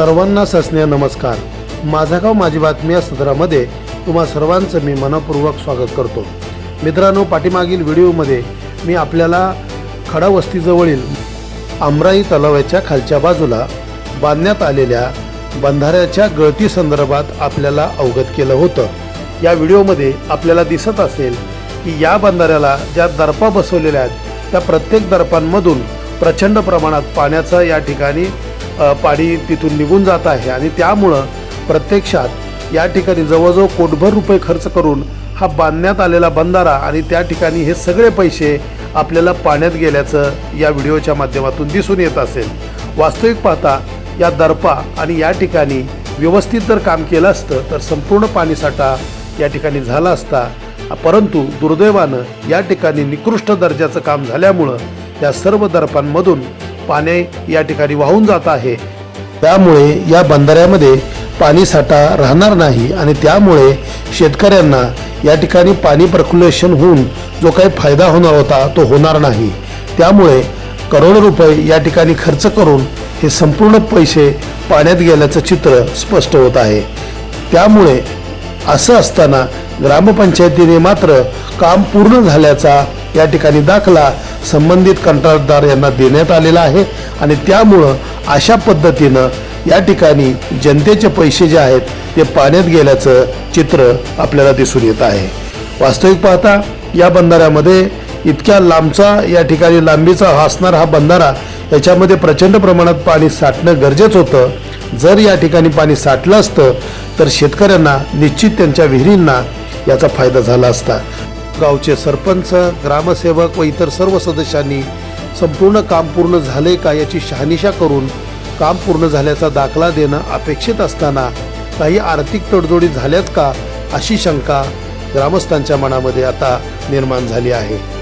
सर्वांना सस्नेह नमस्कार. माझा गाव माझी बातमी या सदरामध्ये तुम्हा सर्वांचं मी मनपूर्वक स्वागत करतो. मित्रांनो पाठीमागील व्हिडिओमध्ये मी आपल्याला खडा वस्तीजवळील आमराई तलावाच्या खालच्या बाजूला बांधण्यात आलेल्या बंधाऱ्याच्या गळती संदर्भात आपल्याला अवगत केलं होतं. या व्हिडिओमध्ये आपल्याला दिसत असेल की या बंधाऱ्याला ज्या दर्पा बसवलेल्या आहेत त्या प्रत्येक दर्पांमधून प्रचंड प्रमाणात पाण्याचा या ठिकाणी पाणी तिथून निघून जात आहे. आणि त्यामुळं प्रत्यक्षात या ठिकाणी जवळजवळ कोटभर रुपये खर्च करून हा बांधण्यात आलेला बंधारा आणि त्या ठिकाणी हे सगळे पैसे आपल्याला पाण्यात गेल्याचं या व्हिडिओच्या माध्यमातून दिसून येत असेल. वास्तविक पाहता या दर्पा आणि या ठिकाणी व्यवस्थित जर काम केलं असतं तर संपूर्ण पाणीसाठा या ठिकाणी झाला असता परंतु दुर्दैवानं या ठिकाणी निकृष्ट दर्जाचं काम झाल्यामुळं या सर्व दर्पांमधून पाणी या ठिकाणी वाहून जात आहे. त्यामुळे या बंधाऱ्यामध्ये पाणीसाठा राहणार नाही आणि त्यामुळे शेतकऱ्यांना या ठिकाणी पाणी प्रक्युलेशन होऊन जो काही फायदा होणार होता तो होणार नाही. त्यामुळे करोडो रुपये या ठिकाणी खर्च करून हे संपूर्ण पैसे पाण्यात गेल्याचं चित्र स्पष्ट होत आहे. त्यामुळे असं असताना ग्रामपंचायतीने मात्र काम पूर्ण झाल्याचा या ठिकाणी दाखला संबंधित कंत्राटदार यांना देण्यात आलेला आहे. आणि त्यामुळं अशा पद्धतीनं या ठिकाणी जनतेचे पैसे जे आहेत ते पाण्यात गेल्याचं चित्र आपल्याला दिसून येत आहे. वास्तविक पाहता या बंधाऱ्यामध्ये इतक्या लांबचा या ठिकाणी लांबीचा हा असणारा हा बंधारा याच्यामध्ये प्रचंड प्रमाणात पाणी साठणं गरजेचं होतं. जर या ठिकाणी पाणी साठलं असतं तर शेतकऱ्यांना निश्चित त्यांच्या विहिरींना याचा फायदा झाला असता. गावचे सरपंच ग्रामसेवक व इतर सर्व सदस्यांनी संपूर्ण काम पूर्ण झाले का याची शहानिशा करून काम पूर्ण झाल्याचा दाखला देणं अपेक्षित असताना काही आर्थिक तडजोडी झाल्यात का अशी शंका ग्रामस्थांच्या मनामध्ये आता निर्माण झाली आहे.